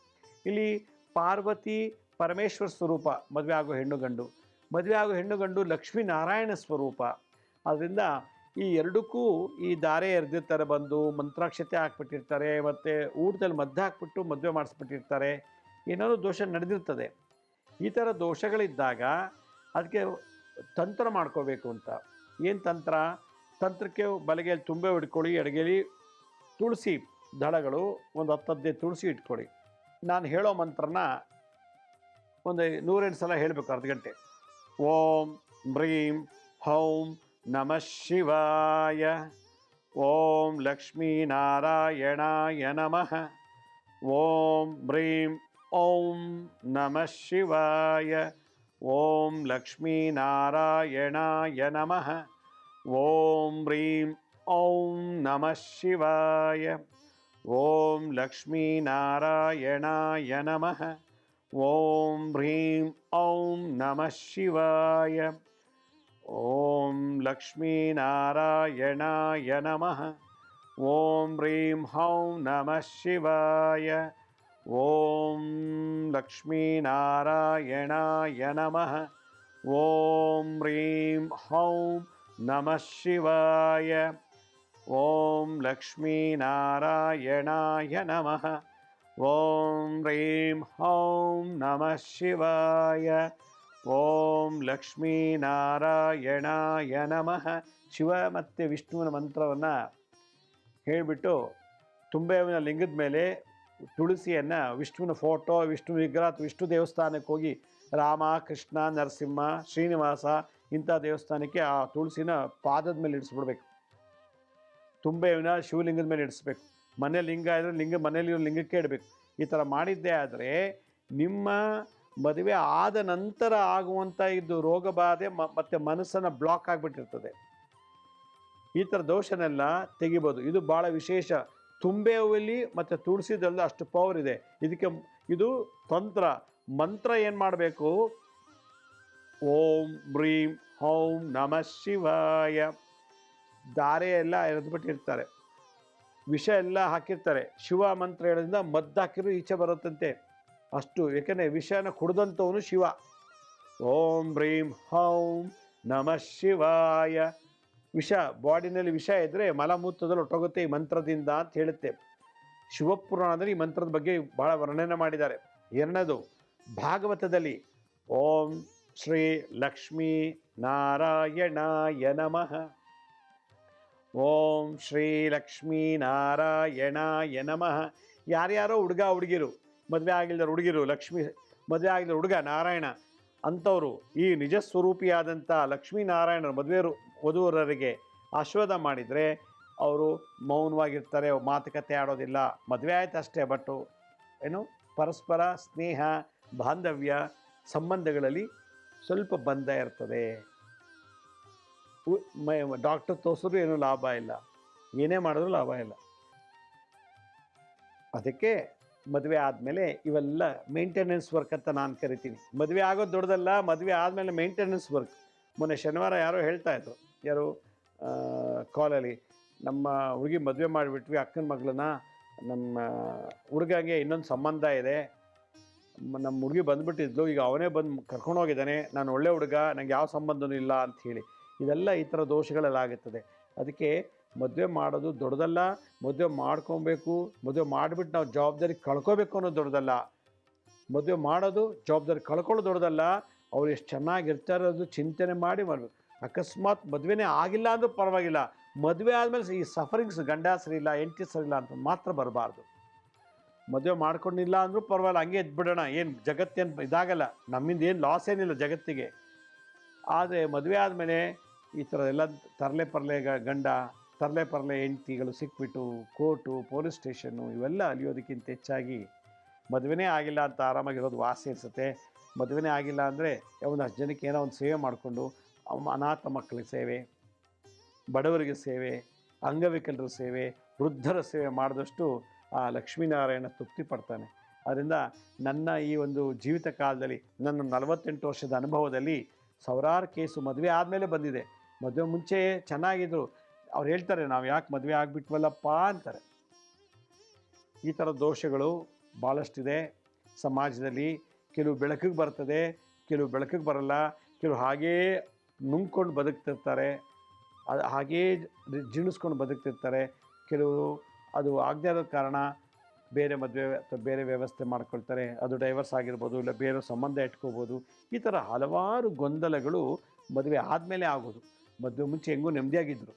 ಇಲ್ಲಿ ಪಾರ್ವತಿ ಪರಮೇಶ್ವರ ಸ್ವರೂಪ ಮದುವೆ ಆಗೋ ಹೆಣ್ಣು ಗಂಡು. ಮದುವೆ ಆಗೋ ಹೆಣ್ಣು ಗಂಡು ಲಕ್ಷ್ಮೀನಾರಾಯಣ ಸ್ವರೂಪ. ಆದ್ದರಿಂದ ಈ ಎರಡಕ್ಕೂ ಈ ದಾರೆ ಎರೆದಿರ್ತಾರೆ ಬಂದು, ಮಂತ್ರಾಕ್ಷತೆ ಹಾಕ್ಬಿಟ್ಟಿರ್ತಾರೆ, ಮತ್ತು ಊಟದಲ್ಲಿ ಮದ್ದು ಹಾಕ್ಬಿಟ್ಟು ಮದುವೆ ಮಾಡಿಸ್ಬಿಟ್ಟಿರ್ತಾರೆ. ಏನಾದರೂ ದೋಷ ನಡೆದಿರ್ತದೆ. ಈ ಥರ ದೋಷಗಳಿದ್ದಾಗ ಅದಕ್ಕೆ ತಂತ್ರ ಮಾಡ್ಕೋಬೇಕು ಅಂತ. ಏನು ತಂತ್ರ? ತಂತ್ರಕ್ಕೆ ಬಲಗೆಯಲ್ಲಿ ತುಂಬೆ ಹಿಡ್ಕೊಳ್ಳಿ, ಎಡಗೆಲಿ ತುಳಸಿ ದಳಗಳು, ಒಂದು ಹತ್ತು ತುಳಸಿ ಇಟ್ಕೊಳ್ಳಿ. ನಾನು ಹೇಳೋ ಮಂತ್ರನ ಒಂದು ನೂರೆಂಟು ಸಲ ಹೇಳಬೇಕು ಅರ್ಧ ಗಂಟೆ. ಓಂ ಬ್ರೀಂ ಹೌಂ ನಮಃ ಶಿವಾಯ ಓಂ ಲಕ್ಷ್ಮೀನಾರಾಯಣಾಯ ನಮಃ ಓಂ ಬ್ರೀಂ ಓಂ ನಮಃ ಶಿವಾಯ ಓಂ ಲಕ್ಷ್ಮೀನಾರಾಯಣಾಯ ನಮಃ ಓಂ ಬ್ರೀಂ ಓಂ ನಮಃ ಶಿವಾಯ ಓಂ ಲಕ್ಷ್ಮೀನಾರಾಯಣಾಯ ನಮಃ ಓಂ ಹ್ರೀಂ ಓಂ ನಮಃ ಶಿವಾಯ ಓಂ ಲಕ್ಷ್ಮೀನಾರಾಯಣಾಯ ನಮಃ ಓಂ ಹ್ರೀಂ ಹೌಂ ನಮಃ ಶಿವಾಯ ಓಂ ಲಕ್ಷ್ಮೀನಾರಾಯಣಾಯ ನಮಃ ಓಂ ಹ್ರೀಂ ಹೌಂ ನಮಃ ಶಿವಾಯ ಓಂ ಲಕ್ಷ್ಮೀನಾರಾಯಣಾಯ ನಮಃ ಓಂ ಹ್ರೀಂ ಹೌಂ ನಮಃ ಶಿವಾಯ ಓಂ ಲಕ್ಷ್ಮೀನಾರಾಯಣಾಯ ನಮಃ ಶಿವ ಮತ್ತು ವಿಷ್ಣುವಿನ ಮಂತ್ರವನ್ನು ಹೇಳಿಬಿಟ್ಟು ತುಂಬೆವಿನ ಲಿಂಗದ ಮೇಲೆ ತುಳಸಿಯನ್ನು ವಿಷ್ಣುವಿನ ಫೋಟೋ ವಿಷ್ಣು ವಿಗ್ರಹ ವಿಷ್ಣು ದೇವಸ್ಥಾನಕ್ಕೆ ಹೋಗಿ ರಾಮ, ಕೃಷ್ಣ, ನರಸಿಂಹ, ಶ್ರೀನಿವಾಸ ಇಂಥ ದೇವಸ್ಥಾನಕ್ಕೆ ಆ ತುಳಸಿನ ಪಾದದ ಮೇಲೆ ಇಡಿಸ್ಬಿಡ್ಬೇಕು. ತುಂಬೆವಿನ ಶಿವಲಿಂಗದ ಮೇಲೆ ಇಡಿಸ್ಬೇಕು. ಮನೆ ಲಿಂಗ ಇದ್ರೆ ಲಿಂಗ ಮನೇಲಿ ಲಿಂಗಕ್ಕೆ ಇಡಬೇಕು. ಈ ಥರ ಮಾಡಿದ್ದೇ ಆದರೆ ನಿಮ್ಮ ಮದುವೆ ಆದ ನಂತರ ಆಗುವಂಥ ಇದು ರೋಗ ಬಾಧೆ ಮ, ಮತ್ತು ಮನಸ್ಸನ್ನು ಬ್ಲಾಕ್ ಆಗಿಬಿಟ್ಟಿರ್ತದೆ. ಈ ಥರ ದೋಷನೆಲ್ಲ ತೆಗಿಬೋದು. ಇದು ಭಾಳ ವಿಶೇಷ. ತುಂಬೆ ಹೂವಲ್ಲಿ ಮತ್ತು ತುಳಸಿದಲ್ಲ ಅಷ್ಟು ಪವರ್ ಇದೆ. ಇದಕ್ಕೆ ಇದು ತಂತ್ರ. ಮಂತ್ರ ಏನು ಮಾಡಬೇಕು? ಓಂ ಬ್ರೀಂ ಹೋಂ ನಮಃ ಶಿವಾಯ. ದಾರೆ ಎಲ್ಲ ಎರೆದ್ಬಿಟ್ಟಿರ್ತಾರೆ. ವಿಷ ಎಲ್ಲ ಹಾಕಿರ್ತಾರೆ. ಶಿವ ಮಂತ್ರ ಹೇಳೋದ್ರಿಂದ ಮದ್ದು ಹಾಕಿದ್ರು ಈಚೆ ಬರುತ್ತಂತೆ. ಅಷ್ಟು, ಏಕೆಂದರೆ ವಿಷನ ಕುಡ್ದಂಥವನು ಶಿವ. ಓಂ ಬ್ರೀಂ ಹೌಂ ನಮಃ ಶಿವಾಯ. ವಿಷ, ಬಾಡಿನಲ್ಲಿ ವಿಷ ಇದ್ದರೆ ಮಲಮೂತ್ರದಲ್ಲಿ ಒಟ್ಟೋಗುತ್ತೆ ಈ ಮಂತ್ರದಿಂದ ಅಂತ ಹೇಳುತ್ತೆ. ಶಿವಪುರಾಣದಲ್ಲಿ ಈ ಮಂತ್ರದ ಬಗ್ಗೆ ಭಾಳ ವರ್ಣನೆ ಮಾಡಿದ್ದಾರೆ. ಎರಡನೇದು, ಭಾಗವತದಲ್ಲಿ ಓಂ ಶ್ರೀ ಲಕ್ಷ್ಮೀ ನಾರಾಯಣಾಯ ನಮಃ. ಓಂ ಶ್ರೀ ಲಕ್ಷ್ಮೀ ನಾರಾಯಣಾಯ ನಮಃ. ಯಾರ್ಯಾರೋ ಹುಡುಗ ಹುಡುಗಿರು, ಮದುವೆ ಆಗಿಲ್ಲದ ಹುಡುಗಿರು, ಲಕ್ಷ್ಮೀ, ಮದುವೆ ಆಗಿಲ್ಲ ಹುಡುಗ, ನಾರಾಯಣ ಅಂಥವರು ಈ ನಿಜ ಸ್ವರೂಪಿಯಾದಂಥ ಲಕ್ಷ್ಮೀನಾರಾಯಣರ ಮದುವೆ ವಧುವರರಿಗೆ ಆಶೀರ್ವಾದ ಮಾಡಿದರೆ ಅವರು ಮೌನವಾಗಿರ್ತಾರೆ ಮಾತುಕತೆ ಆಡೋದಿಲ್ಲ, ಮದುವೆ ಆಯ್ತು ಅಷ್ಟೇ ಬಟ್ಟು ಏನು ಪರಸ್ಪರ ಸ್ನೇಹ, ಬಾಂಧವ್ಯ, ಸಂಬಂಧಗಳಲ್ಲಿ ಸ್ವಲ್ಪ ಬಂದ ಇರ್ತದೆ. ಡಾಕ್ಟರ್ ತೋರಿಸಿದ್ರು ಏನೂ ಲಾಭ ಇಲ್ಲ. ಏನೇ ಮಾಡಿದ್ರು ಲಾಭ ಇಲ್ಲ. ಅದಕ್ಕೆ ಮದುವೆ ಆದಮೇಲೆ ಇವೆಲ್ಲ ಮೇಂಟೆನೆನ್ಸ್ ವರ್ಕ್ ಅಂತ ನಾನು ಕರಿತೀನಿ. ಮದುವೆ ಆಗೋದು ದೊಡ್ಡದಲ್ಲ, ಮದುವೆ ಆದಮೇಲೆ ಮೇಂಟೆನೆನ್ಸ್ ವರ್ಕ್ ಮೊನ್ನೆ ಶನಿವಾರ ಯಾರೋ ಹೇಳ್ತಾ ಇದ್ರು. ಯಾರು ಕಾಲಲ್ಲಿ ನಮ್ಮ ಹುಡುಗಿ ಮದುವೆ ಮಾಡಿಬಿಟ್ವಿ, ಅಕ್ಕನ ಮಗಳನ್ನ. ನಮ್ಮ ಹುಡುಗಂಗೆ ಇನ್ನೊಂದು ಸಂಬಂಧ ಇದೆ. ನಮ್ಮ ಹುಡುಗಿ ಬಂದುಬಿಟ್ಟಿದ್ಲು, ಈಗ ಅವನೇ ಬಂದು ಕರ್ಕೊಂಡೋಗಿದ್ದಾನೆ. ನಾನು ಒಳ್ಳೆ ಹುಡುಗ ನನಗೆ ಯಾವ ಸಂಬಂಧನೂ ಇಲ್ಲ ಅಂತ ಹೇಳಿ. ಇದೆಲ್ಲ ಈ ಥರ ದೋಷಗಳೆಲ್ಲ ಆಗುತ್ತದೆ ಅದಕ್ಕೆ ಮದುವೆ ಮಾಡೋದು ದೊಡ್ಡದಲ್ಲ, ಮದುವೆ ಮಾಡ್ಕೊಬೇಕು, ಮದುವೆ ಮಾಡಿಬಿಟ್ಟು ನಾವು ಜವಾಬ್ದಾರಿ ಕಳ್ಕೊಬೇಕು ಅನ್ನೋದು ದೊಡ್ಡದಲ್ಲ. ಮದುವೆ ಮಾಡೋದು ಜವಾಬ್ದಾರಿ ಕಳ್ಕೊಳ್ಳೋದು ದೊಡ್ಡದಲ್ಲ, ಅವ್ರು ಎಷ್ಟು ಚೆನ್ನಾಗಿರ್ತಾರೆ ಅದು ಚಿಂತನೆ ಮಾಡಿ ಮಾಡಬೇಕು. ಅಕಸ್ಮಾತ್ ಮದುವೆನೇ ಆಗಿಲ್ಲ ಅಂದರೂ ಪರವಾಗಿಲ್ಲ. ಮದುವೆ ಆದಮೇಲೆ ಈ ಸಫರಿಂಗ್ಸ್ ಗಂಡ ಸರಿ ಇಲ್ಲ, ಹೆಂಡತಿ ಸರಿ ಇಲ್ಲ ಅಂತ ಮಾತ್ರ ಬರಬಾರ್ದು. ಮದುವೆ ಮಾಡ್ಕೊಂಡಿಲ್ಲ ಅಂದರೂ ಪರವಾಗಿಲ್ಲ, ಹಂಗೆ ಎದ್ಬಿಡೋಣ ಏನು ಜಗತ್ತೇನು ಇದಾಗಲ್ಲ, ನಮ್ಮಿಂದ ಏನು ಲಾಸ್ ಏನಿಲ್ಲ ಜಗತ್ತಿಗೆ. ಆದರೆ ಮದುವೆ ಆದಮೇಲೆ ಈ ಥರದೆಲ್ಲ ತರಲೆ ಪರ್ಲೆ ಗಂಡ, ತರಲೆ ಪರಲೆ ಹೆಂಡ್ತಿಗಳು ಸಿಕ್ಬಿಟ್ಟು ಕೋರ್ಟು, ಪೊಲೀಸ್ ಸ್ಟೇಷನ್ನು ಇವೆಲ್ಲ ಅಲಿಯೋದಕ್ಕಿಂತ ಹೆಚ್ಚಾಗಿ ಮದುವೆನೇ ಆಗಿಲ್ಲ ಅಂತ ಆರಾಮಾಗಿರೋದು ವಾಸಿ ಅನಿಸುತ್ತೆ. ಮದುವೆನೇ ಆಗಿಲ್ಲ ಅಂದರೆ ಒಂದು ಹತ್ತು ಜನಕ್ಕೆ ಏನೋ ಒಂದು ಸೇವೆ ಮಾಡಿಕೊಂಡು ಅನಾಥ ಮಕ್ಕಳಿಗೆ ಸೇವೆ, ಬಡವರಿಗೆ ಸೇವೆ, ಅಂಗವಿಕಲರ ಸೇವೆ, ವೃದ್ಧರ ಸೇವೆ ಮಾಡಿದಷ್ಟು ಆ ಲಕ್ಷ್ಮೀನಾರಾಯಣ ತೃಪ್ತಿ ಪಡ್ತಾನೆ. ಅದರಿಂದ ನನ್ನ ಈ ಒಂದು ಜೀವಿತ ಕಾಲದಲ್ಲಿ ನನ್ನ ನಲವತ್ತೆಂಟು ವರ್ಷದ ಅನುಭವದಲ್ಲಿ ಸಾವಿರಾರು ಕೇಸು ಮದುವೆ ಆದಮೇಲೆ ಬಂದಿದೆ. ಮದುವೆ ಮುಂಚೆ ಚೆನ್ನಾಗಿದ್ರು. ಅವ್ರು ಹೇಳ್ತಾರೆ, ನಾವು ಯಾಕೆ ಮದುವೆ ಆಗಿಬಿಟ್ವಲ್ಲಪ್ಪ ಅಂತಾರೆ. ಈ ಥರ ದೋಷಗಳು ಭಾಳಷ್ಟಿದೆ ಸಮಾಜದಲ್ಲಿ ಕೆಲವು ಬೆಳಕಿಗೆ ಬರ್ತದೆ, ಕೆಲವು ಬೆಳಕಿಗೆ ಬರಲ್ಲ, ಕೆಲವು ಹಾಗೇ ನುಂಗ್ಕೊಂಡು ಬದುಕ್ತಿರ್ತಾರೆ ಅದು ಹಾಗೇ ಜೀರ್ಣಿಸ್ಕೊಂಡು ಬದುಕ್ತಿರ್ತಾರೆ. ಕೆಲವರು ಅದು ಆಗದೇ ಇರೋ ಕಾರಣ ಬೇರೆ ಮದುವೆ ಅಥವಾ ಬೇರೆ ವ್ಯವಸ್ಥೆ ಮಾಡ್ಕೊಳ್ತಾರೆ. ಅದು ಡೈವರ್ಸ್ ಆಗಿರ್ಬೋದು, ಇಲ್ಲ ಬೇರೆ ಸಂಬಂಧ ಇಟ್ಕೋಬೋದು. ಈ ಥರ ಹಲವಾರು ಗೊಂದಲಗಳು ಮದುವೆ ಆದಮೇಲೆ ಆಗೋದು. ಮದುವೆ ಮುಂಚೆ ಹೆಂಗೂ ನೆಮ್ಮದಿಯಾಗಿದ್ದರು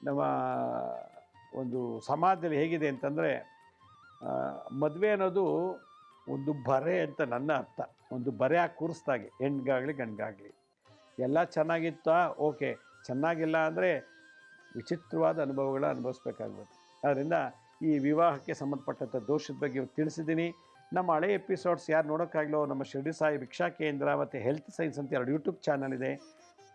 ನಮ್ಮ ಒಂದು ಸಮಾಜದಲ್ಲಿ ಹೇಗಿದೆ ಅಂತಂದರೆ ಮದುವೆ ಅನ್ನೋದು ಒಂದು ಬರೆ ಅಂತ ನನ್ನ ಅರ್ಥ. ಒಂದು ಬರೆ ಹಾಕಿ ಕೂರಿಸ್ದಾಗೆ, ಹೆಣ್ಗಾಗಲಿ, ಗಂಡ್ಗಾಗಲಿ. ಎಲ್ಲ ಚೆನ್ನಾಗಿತ್ತಾ? ಓಕೆ. ಚೆನ್ನಾಗಿಲ್ಲ ಅಂದರೆ ವಿಚಿತ್ರವಾದ ಅನುಭವಗಳ ಅನುಭವಿಸ್ಬೇಕಾಗ್ಬೋದು. ಆದ್ದರಿಂದ ಈ ವಿವಾಹಕ್ಕೆ ಸಂಬಂಧಪಟ್ಟಂಥ ದೋಷದ ಬಗ್ಗೆ ತಿಳಿಸಿದ್ದೀನಿ. ನಮ್ಮ ಹಳೆ ಎಪಿಸೋಡ್ಸ್ ಯಾರು ನೋಡೋಕ್ಕಾಗಲೋ, ನಮ್ಮ ಶಿರ್ಡಿ ಸಾಯಿ ಭಿಕ್ಷಾ ಕೇಂದ್ರ ಮತ್ತು ಹೆಲ್ತ್ ಸೈನ್ಸ್ ಅಂತ ಎರಡು ಯೂಟ್ಯೂಬ್ ಚಾನಲ್ ಇದೆ.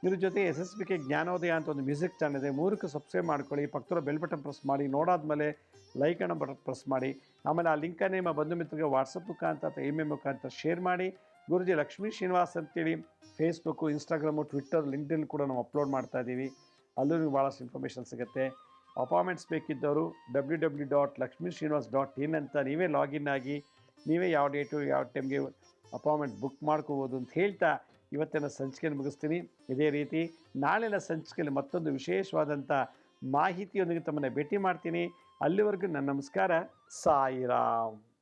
ಇದ್ರ ಜೊತೆ ಎಸ್ ಎಸ್ ಬಿ ಕೆ ಜ್ಞಾನೋದಯ ಅಂತ ಒಂದು ಮ್ಯೂಸಿಕ್ ಚಾನಲ್ ಇದೆ. ಮೂರಕ್ಕೆ ಸಬ್ಸ್ಕ್ರೈಬ್ ಮಾಡ್ಕೊಳ್ಳಿ. ಪಕ್ಕದ ಬೆಲ್ ಬಟನ್ ಪ್ರೆಸ್ ಮಾಡಿ. ನೋಡಾದ್ಮೇಲೆ ಲೈಕ್ ಅನ್ನೋ ಬಟನ್ ಪ್ರೆಸ್ ಮಾಡಿ. ಆಮೇಲೆ ಆ ಲಿಂಕನ್ನು ನಿಮ್ಮ ಬಂಧು ಮಿತ್ರರಿಗೆ ವಾಟ್ಸಪ್ ಮುಖಾಂತರ ಅಥವಾ ಇಮೇಲ್ ಮುಖಾಂತರ ಶೇರ್ ಮಾಡಿ. ಗುರುಜಿ ಲಕ್ಷ್ಮೀ ಶ್ರೀನಿವಾಸ್ ಅಂತೇಳಿ ಫೇಸ್ಬುಕ್ಕು ಇನ್ಸ್ಟಾಗ್ರಾಮು ಟ್ವಿಟ್ಟರ್ ಲಿಂಕ್ಡಿನ್ ಕೂಡ ನಾವು ಅಪ್ಲೋಡ್ ಮಾಡ್ತಾ ಇದ್ದೀವಿ. ಅಲ್ಲೂ ನಿಮ್ಗೆ ಭಾಳಷ್ಟು ಇನ್ಫಾರ್ಮೇಷನ್ ಸಿಗುತ್ತೆ. Appointments ಬೇಕಿದ್ದವರು W W dot Lakshmi Srinivas dot in ಅಂತ ನೀವೇ ಲಾಗಿನ್ ಆಗಿ, ನೀವೇ ಯಾವ ಡೇಟು ಯಾವ ಟೈಮ್ಗೆ ಅಪಾಯಿಂಟ್ಮೆಂಟ್ ಬುಕ್ ಮಾಡ್ಕೋಬೋದು ಅಂತ ಹೇಳ್ತಾ ಇವತ್ತಿನ ಸಂಚಿಕೆಯನ್ನು ಮುಗಿಸ್ತೀನಿ. ಇದೇ ರೀತಿ ನಾಳಿನ ಸಂಚಿಕೆಯಲ್ಲಿ ಮತ್ತೊಂದು ವಿಶೇಷವಾದಂಥ ಮಾಹಿತಿಯೊಂದಿಗೆ ತಮ್ಮನ್ನು ಭೇಟಿ ಮಾಡ್ತೀನಿ. ಅಲ್ಲಿವರೆಗೂ ನನ್ನ ನಮಸ್ಕಾರ. ಸಾಯಿರಾಮ್.